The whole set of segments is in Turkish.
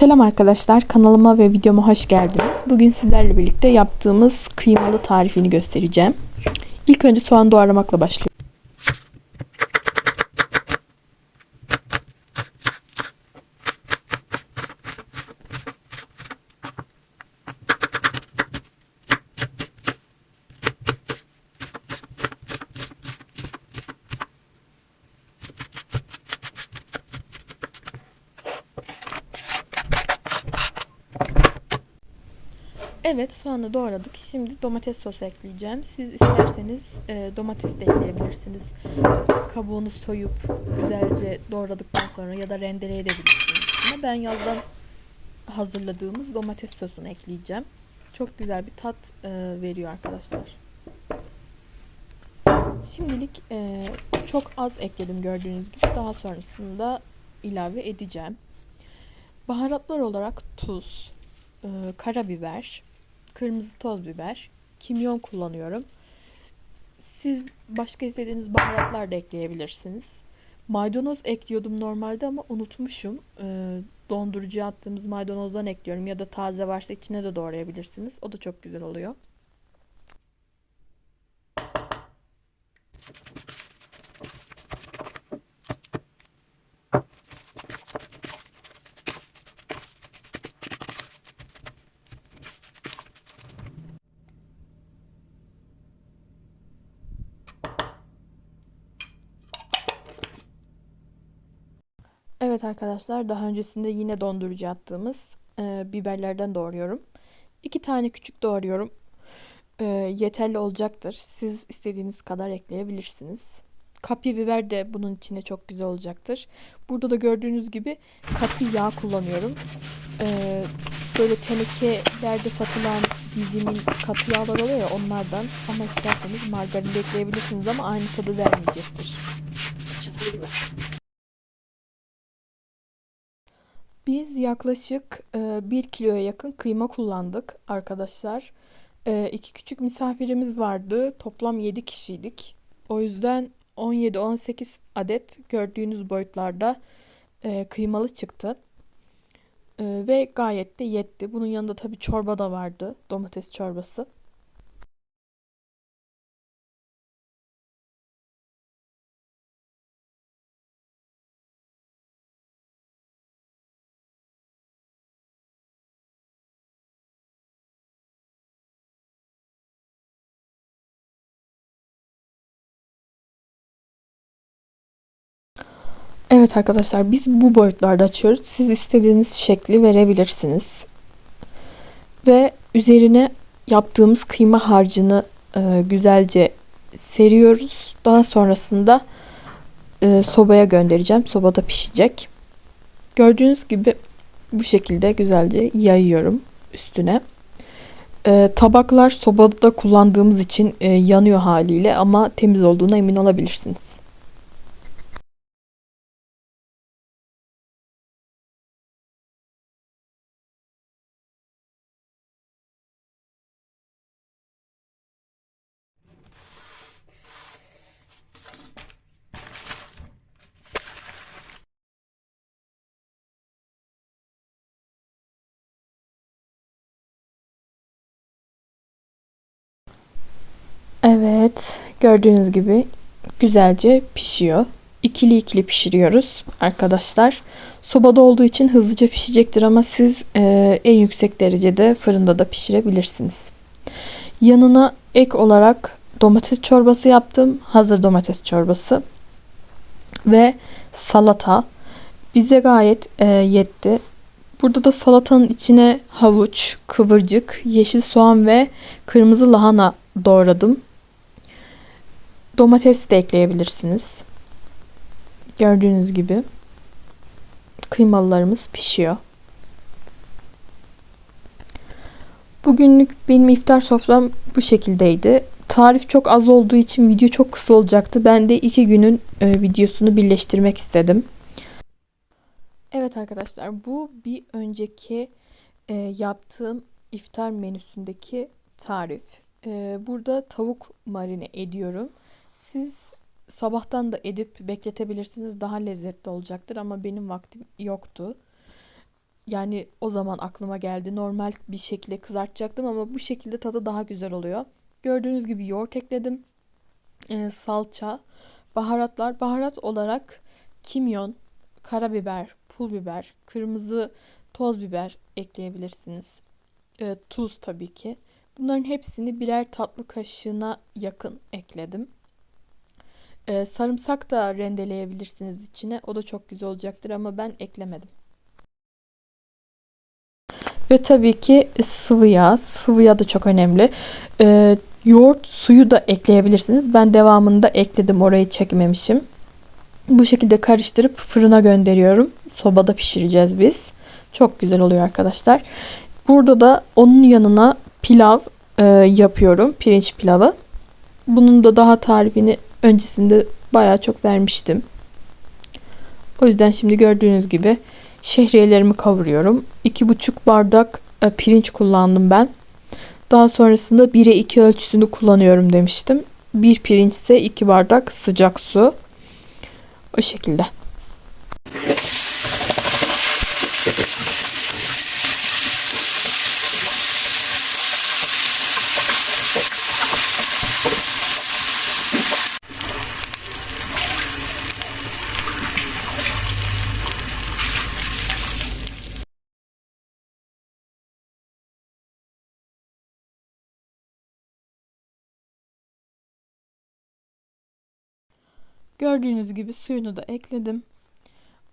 Selam arkadaşlar, kanalıma ve videoma hoş geldiniz. Bugün sizlerle birlikte yaptığımız kıymalı tarifini göstereceğim. İlk önce soğan doğramakla başlıyorum. Evet, soğanı doğradık. Şimdi domates sosu ekleyeceğim. Siz isterseniz e, domates de ekleyebilirsiniz. Kabuğunu soyup güzelce doğradıktan sonra ya da rendeleyebilirsiniz. Ama ben yazdan hazırladığımız domates sosunu ekleyeceğim. Çok güzel bir tat e, veriyor arkadaşlar. Şimdilik e, çok az ekledim gördüğünüz gibi. Daha sonrasında ilave edeceğim. Baharatlar olarak tuz, e, karabiber, kırmızı toz biber, kimyon kullanıyorum. Siz başka istediğiniz baharatlar da ekleyebilirsiniz. Maydanoz ekliyordum normalde ama unutmuşum. E, dondurucuya attığımız maydanozdan ekliyorum ya da taze varsa içine de doğrayabilirsiniz. O da çok güzel oluyor. Evet arkadaşlar daha öncesinde yine dondurucuya attığımız e, biberlerden doğruyorum. İki tane küçük doğruyorum. E, yeterli olacaktır. Siz istediğiniz kadar ekleyebilirsiniz. Kapya biber de bunun içinde çok güzel olacaktır. Burada da gördüğünüz gibi katı yağ kullanıyorum. E, böyle tenekelerde satılan bizimin katı yağlar oluyor ya onlardan. Ama isterseniz margarin de ekleyebilirsiniz ama aynı tadı vermeyecektir. Biz yaklaşık e, 1 kiloya yakın kıyma kullandık arkadaşlar. E, iki küçük misafirimiz vardı. Toplam 7 kişiydik. O yüzden 17-18 adet gördüğünüz boyutlarda e, kıymalı çıktı. E, ve gayet de yetti. Bunun yanında tabii çorba da vardı. Domates çorbası. Evet arkadaşlar biz bu boyutlarda açıyoruz. Siz istediğiniz şekli verebilirsiniz. Ve üzerine yaptığımız kıyma harcını e, güzelce seriyoruz. Daha sonrasında e, sobaya göndereceğim. Sobada pişecek. Gördüğünüz gibi bu şekilde güzelce yayıyorum üstüne. E, tabaklar sobada kullandığımız için e, yanıyor haliyle ama temiz olduğuna emin olabilirsiniz. Evet, gördüğünüz gibi güzelce pişiyor. İkili ikili pişiriyoruz arkadaşlar. Sobada olduğu için hızlıca pişecektir ama siz e, en yüksek derecede fırında da pişirebilirsiniz. Yanına ek olarak domates çorbası yaptım. Hazır domates çorbası. Ve salata. Bize gayet e, yetti. Burada da salatanın içine havuç, kıvırcık, yeşil soğan ve kırmızı lahana doğradım. Domates de ekleyebilirsiniz. Gördüğünüz gibi kıymalılarımız pişiyor. Bugünlük benim iftar sofram bu şekildeydi. Tarif çok az olduğu için video çok kısa olacaktı. Ben de iki günün e, videosunu birleştirmek istedim. Evet arkadaşlar bu bir önceki e, yaptığım iftar menüsündeki tarif. E, burada tavuk marine ediyorum. Siz sabahtan da edip bekletebilirsiniz. Daha lezzetli olacaktır ama benim vaktim yoktu. Yani o zaman aklıma geldi. Normal bir şekilde kızartacaktım ama bu şekilde tadı daha güzel oluyor. Gördüğünüz gibi yoğurt ekledim. Ee, salça, baharatlar. Baharat olarak kimyon, karabiber, pul biber, kırmızı toz biber ekleyebilirsiniz. Ee, tuz tabii ki. Bunların hepsini birer tatlı kaşığına yakın ekledim. Ee, sarımsak da rendeleyebilirsiniz içine. O da çok güzel olacaktır ama ben eklemedim. Ve tabii ki sıvı yağ. Sıvı yağ da çok önemli. Ee, yoğurt suyu da ekleyebilirsiniz. Ben devamında ekledim. Orayı çekmemişim. Bu şekilde karıştırıp fırına gönderiyorum. Sobada pişireceğiz biz. Çok güzel oluyor arkadaşlar. Burada da onun yanına pilav e, yapıyorum. Pirinç pilavı. Bunun da daha tarifini öncesinde bayağı çok vermiştim. O yüzden şimdi gördüğünüz gibi şehriyelerimi kavuruyorum. 2,5 bardak e, pirinç kullandım ben. Daha sonrasında 1'e 2 ölçüsünü kullanıyorum demiştim. Bir pirinç ise 2 bardak sıcak su. O şekilde. Gördüğünüz gibi suyunu da ekledim.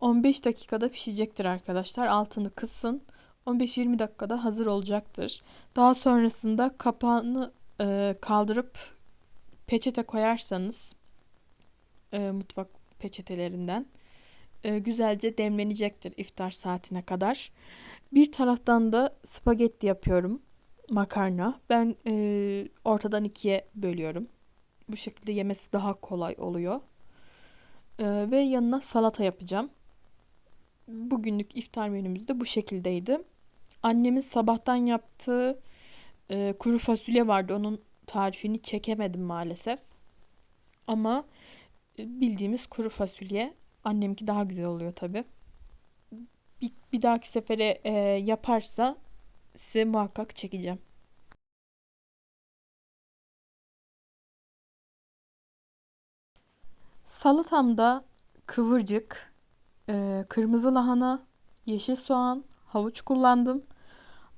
15 dakikada pişecektir arkadaşlar. Altını kısın. 15-20 dakikada hazır olacaktır. Daha sonrasında kapağını e, kaldırıp peçete koyarsanız e, mutfak peçetelerinden e, güzelce demlenecektir iftar saatine kadar. Bir taraftan da spagetti yapıyorum. Makarna. Ben e, ortadan ikiye bölüyorum. Bu şekilde yemesi daha kolay oluyor. Ee, ve yanına salata yapacağım. Bugünlük iftar menümüz de bu şekildeydi. Annemin sabahtan yaptığı e, kuru fasulye vardı. Onun tarifini çekemedim maalesef. Ama e, bildiğimiz kuru fasulye. Annemki daha güzel oluyor tabi. Bir, bir dahaki sefere e, yaparsa size muhakkak çekeceğim. Salatamda kıvırcık, e, kırmızı lahana, yeşil soğan, havuç kullandım.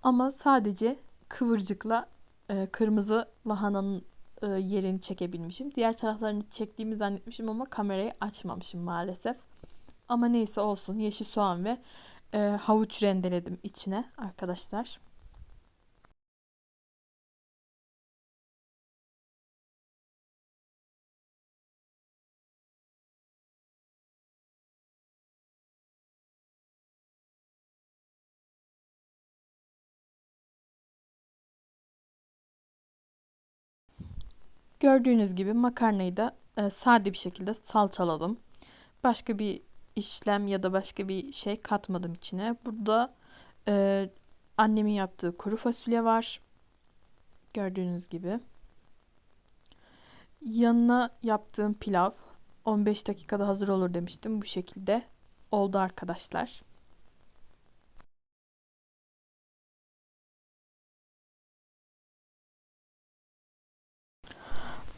Ama sadece kıvırcıkla e, kırmızı lahananın e, yerini çekebilmişim. Diğer taraflarını çektiğimi zannetmişim ama kamerayı açmamışım maalesef. Ama neyse olsun yeşil soğan ve havuç rendeledim içine arkadaşlar. Gördüğünüz gibi makarnayı da e, sade bir şekilde salçaladım. Başka bir işlem ya da başka bir şey katmadım içine. Burada e, annemin yaptığı kuru fasulye var. Gördüğünüz gibi. Yanına yaptığım pilav 15 dakikada hazır olur demiştim. Bu şekilde oldu arkadaşlar.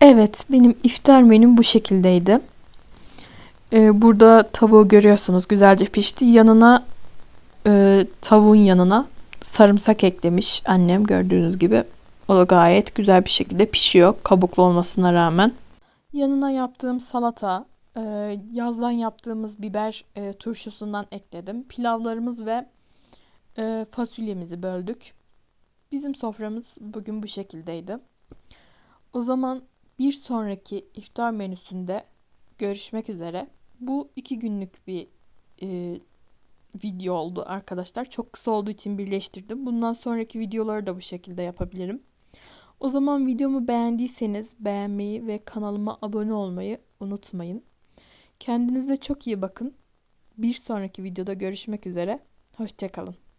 Evet, benim iftar menüm bu şekildeydi. Ee, burada tavuğu görüyorsunuz güzelce pişti. Yanına e, tavuğun yanına sarımsak eklemiş annem gördüğünüz gibi. O da gayet güzel bir şekilde pişiyor kabuklu olmasına rağmen. Yanına yaptığım salata, e, yazdan yaptığımız biber e, turşusundan ekledim. Pilavlarımız ve e, fasulyemizi böldük. Bizim soframız bugün bu şekildeydi. O zaman bir sonraki iftar menüsünde görüşmek üzere. Bu iki günlük bir e, video oldu arkadaşlar. Çok kısa olduğu için birleştirdim. Bundan sonraki videoları da bu şekilde yapabilirim. O zaman videomu beğendiyseniz beğenmeyi ve kanalıma abone olmayı unutmayın. Kendinize çok iyi bakın. Bir sonraki videoda görüşmek üzere. Hoşçakalın.